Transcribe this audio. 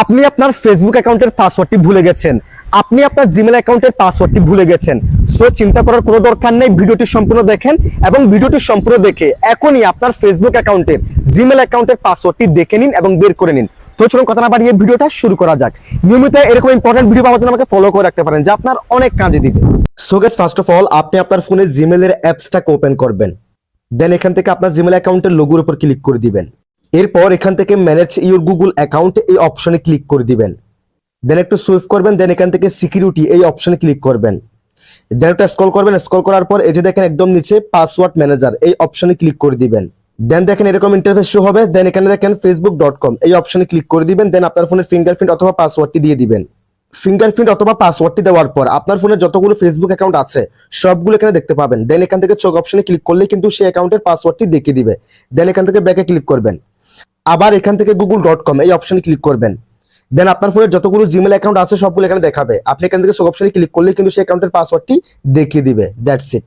আপনি আপনার ফেসবুক অ্যাকাউন্টের পাসওয়ার্ডটি ভুলে গেছেন। আপনি আপনার জিমেল অ্যাকাউন্টের পাসওয়ার্ডটি ভুলে গেছেন। সো চিন্তা করার কোনো দরকার নেই, ভিডিওটি সম্পূর্ণ দেখেন এবং ভিডিওটি সম্পূর্ণ দেখে এখনই আপনার ফেসবুক অ্যাকাউন্টের জিমেল অ্যাকাউন্টের পাসওয়ার্ডটি দেখে নিন এবং বের করে নিন। তো চলুন কথা না বাড়িয়ে ভিডিওটা শুরু করা যাক। নিয়মিত এরকম ইম্পর্টেন্ট ভিডিও পাওয়ার জন্য আমাকে ফলো করে রাখতে পারেন, যা আপনার অনেক কাজে দিবে। So guess first of all আপনি আপনার ফোনে জিমেলের অ্যাপসটাকে ওপেন করবেন। দেন এখান থেকে আপনার জিমেল অ্যাকাউন্টের লোগোর উপর ক্লিক করে দিবেন। এরপর এখান থেকে ম্যানেজ ইউর গুগল অ্যাকাউন্ট এই অপশনে ক্লিক করে দিবেন। দেন একটু সুইফ করবেন দেন এখান থেকে সিকিউরিটি এই অপশনে ক্লিক করবেন। দেন একটু স্ক্রল করবেন স্ক্রল করার পর এই যে দেখেন একদম নিচে পাসওয়ার্ড ম্যানেজার এই অপশনে ক্লিক করে দিবেন। দেন দেখেন এরকম ইন্টারফেস শো হবে দেন এখানে দেখেন ফেসবুক ডট কম এই অপশনে ক্লিক করে দিবেন দেন আপনার ফোনের ফিঙ্গারপ্রিন্ট অথবা পাসওয়ার্ডটি দিয়ে দিবেন। ফিঙ্গারপ্রিন্ট অথবা পাসওয়ার্ডটি দেওয়ার পর আপনার ফোনে যতগুলো ফেসবুক অ্যাকাউন্ট আছে, সবগুলো এখানে দেখতে পাবেন। দেন এখান থেকে চোখ অপশনে ক্লিক করলে কিন্তু সেই অ্যাকাউন্টের পাসওয়ার্ডটি দেখিয়ে দিবে। দেন এখান থেকে ব্যাকে ক্লিক করবেন। আবার এখান থেকে গুগল ডট কম এই অপশনে ক্লিক করবেন। দেন আপনার ফোনে যতগুলো জিমেল অ্যাকাউন্ট আছে, সবগুলো এখানে দেখাবে। আপনি এখান থেকে চোখ অপশনে ক্লিক করলে কিন্তু সেই অ্যাকাউন্টের পাসওয়ার্ডটি দেখিয়ে দিবে। That's it